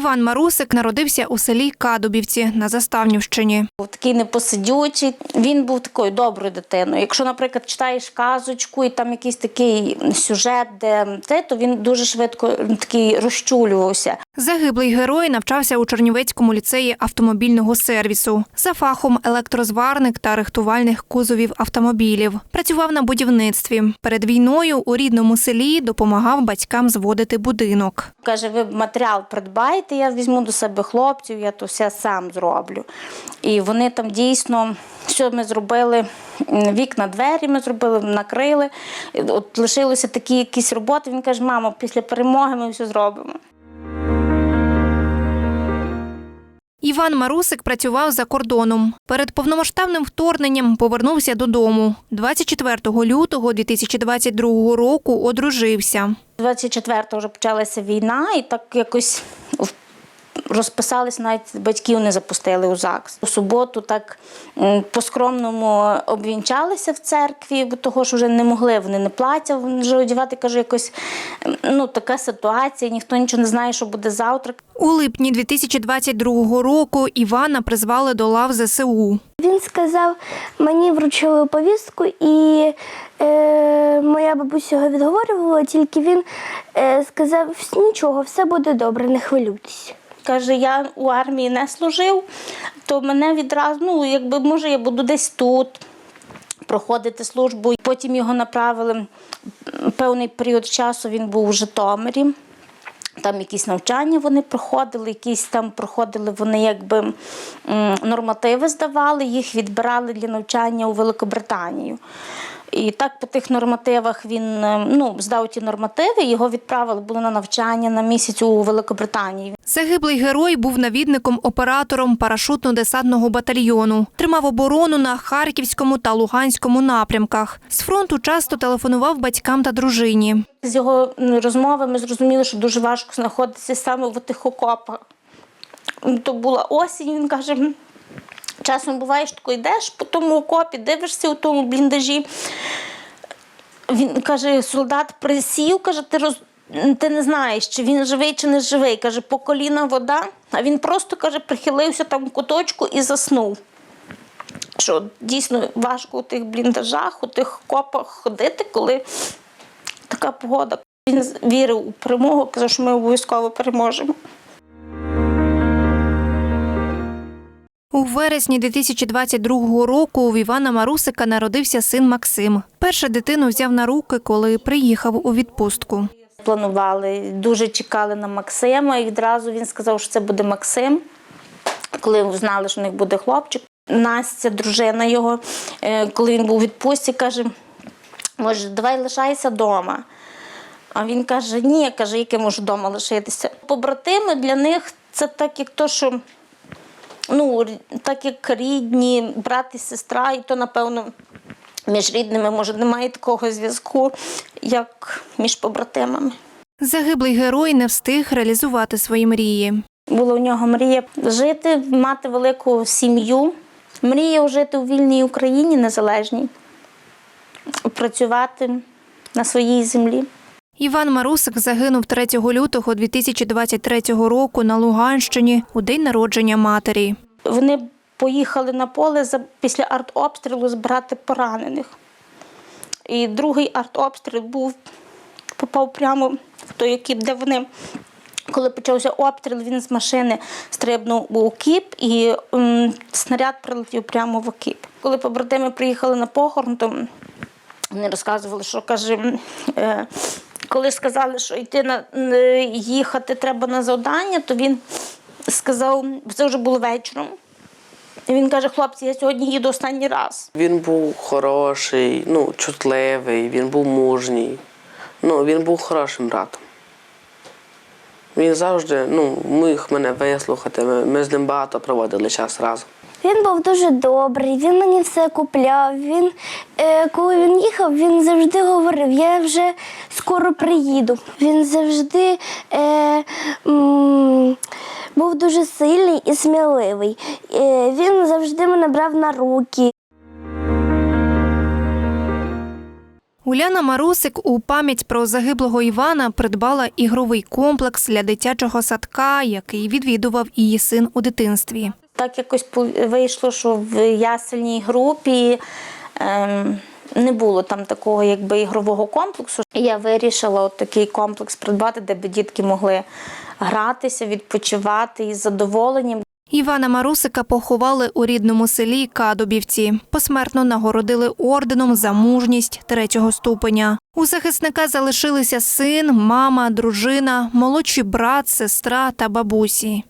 Іван Марусик народився у селі Кадубівці на Заставнівщині. Був такий непосидючий. Він був такою доброю дитиною. Якщо, наприклад, читаєш казочку і там якийсь такий сюжет, де те, то він дуже швидко такий розчулювався. Загиблий герой навчався у Чернівецькому ліцеї автомобільного сервісу. За фахом електрозварник та рихтувальних кузовів автомобілів. Працював на будівництві. Перед війною у рідному селі допомагав батькам зводити будинок. Каже, ви матеріал придбайте, я візьму до себе хлопців, я то все сам зроблю. І вони там дійсно, що ми зробили, вікна, двері ми зробили, накрили. От лишилося такі якісь роботи. Він каже, мамо, після перемоги ми все зробимо. Іван Марусик працював за кордоном. Перед повномасштабним вторгненням повернувся додому. 24 лютого 2022 року одружився. 24-го вже почалася війна, і так якось розписались, навіть батьків не запустили у ЗАГС. У суботу так по-скромному обвінчалися в церкві, бо того ж вже не могли, вони не платять вже одягати. Кажу, якось ну, така ситуація, ніхто нічого не знає, що буде завтра. У липні 2022 року Івана призвали до лав ЗСУ. Він сказав, мені вручили повістку, і е, моя бабуся його відговорювала, тільки він е, сказав, «Вс- нічого, все буде добре, не хвилюйтесь. Каже, я у армії не служив, то мене відразу, ну, якби може, я буду десь тут проходити службу. Потім його направили певний період часу, він був у Житомирі. Там якісь навчання вони проходили, якісь там проходили вони якби нормативи здавали, їх відбирали для навчання у Великобританію. І так по тих нормативах він е, ну, здав ті нормативи, його відправили було на навчання на місяць у Великобританії. Загиблий герой був навідником-оператором парашутно-десантного батальйону. Тримав оборону на Харківському та Луганському напрямках. З фронту часто телефонував батькам та дружині. З його розмови ми зрозуміли, що дуже важко знаходитися саме в тих окопах. То була осінь, він каже. Часом буває, що тако йдеш по тому окопі, дивишся у тому бліндажі. Він каже, солдат присів, каже, ти роз... ти не знаєш, чи він живий, чи не живий. Каже, по коліна вода, а він просто каже, прихилився там в куточку і заснув. Що дійсно важко у тих бліндажах, у тих копах ходити, коли така погода. Він вірив у перемогу, казав, що ми обов'язково переможемо. У вересні 2022 року у Івана Марусика народився син Максим. Перше дитину взяв на руки, коли приїхав у відпустку. Планували, дуже чекали на Максима, і відразу він сказав, що це буде Максим. Коли знали, що в них буде хлопчик. Настя, дружина його, е, коли він був у відпустці, каже: може, давай лишайся вдома. А він каже: ні, каже, як я можу вдома лишитися. Побратими для них це так, як то, що ну, так як рідні, брат і сестра, і то, напевно, між рідними, може, немає такого зв'язку, як між побратимами. Загиблий герой не встиг реалізувати свої мрії. Була у нього мрія жити, мати велику сім'ю, мріяв жити у вільній Україні незалежній, працювати на своїй землі. Іван Марусик загинув 3 лютого 2023 року на Луганщині у день народження матері. Вони поїхали на поле після артобстрілу збирати поранених. І другий артобстріл був, попав прямо в той окіп, де вони. Коли почався обстріл, він з машини стрибнув у окіп і снаряд прилетів прямо в окіп. Коли побратими приїхали на похорон, то вони розказували, що каже, е, коли сказали, що йти на е, їхати треба на завдання, то він сказав, це вже було вечором. І він каже: хлопці, я сьогодні їду останній раз. Він був хороший, ну, чутливий, він був мужній. Ну, він був хорошим братом. Він завжди ну, міг мене вислухати. Ми, ми з ним багато проводили час разом. Він був дуже добрий, він мені все купляв. Він, е, коли він їхав, він завжди говорив, я вже скоро приїду. Він завжди е, м, був дуже сильний і сміливий. Е, він завжди мене брав на руки. Уляна Марусик у пам'ять про загиблого Івана придбала ігровий комплекс для дитячого садка, який відвідував її син у дитинстві. Так якось вийшло, що в ясельній групі ем, не було там такого якби ігрового комплексу. Я вирішила от такий комплекс придбати, де б дітки могли гратися, відпочивати із задоволенням. Івана Марусика поховали у рідному селі Кадубівці. Посмертно нагородили орденом за мужність третього ступеня. У захисника залишилися син, мама, дружина, молодший брат, сестра та бабусі.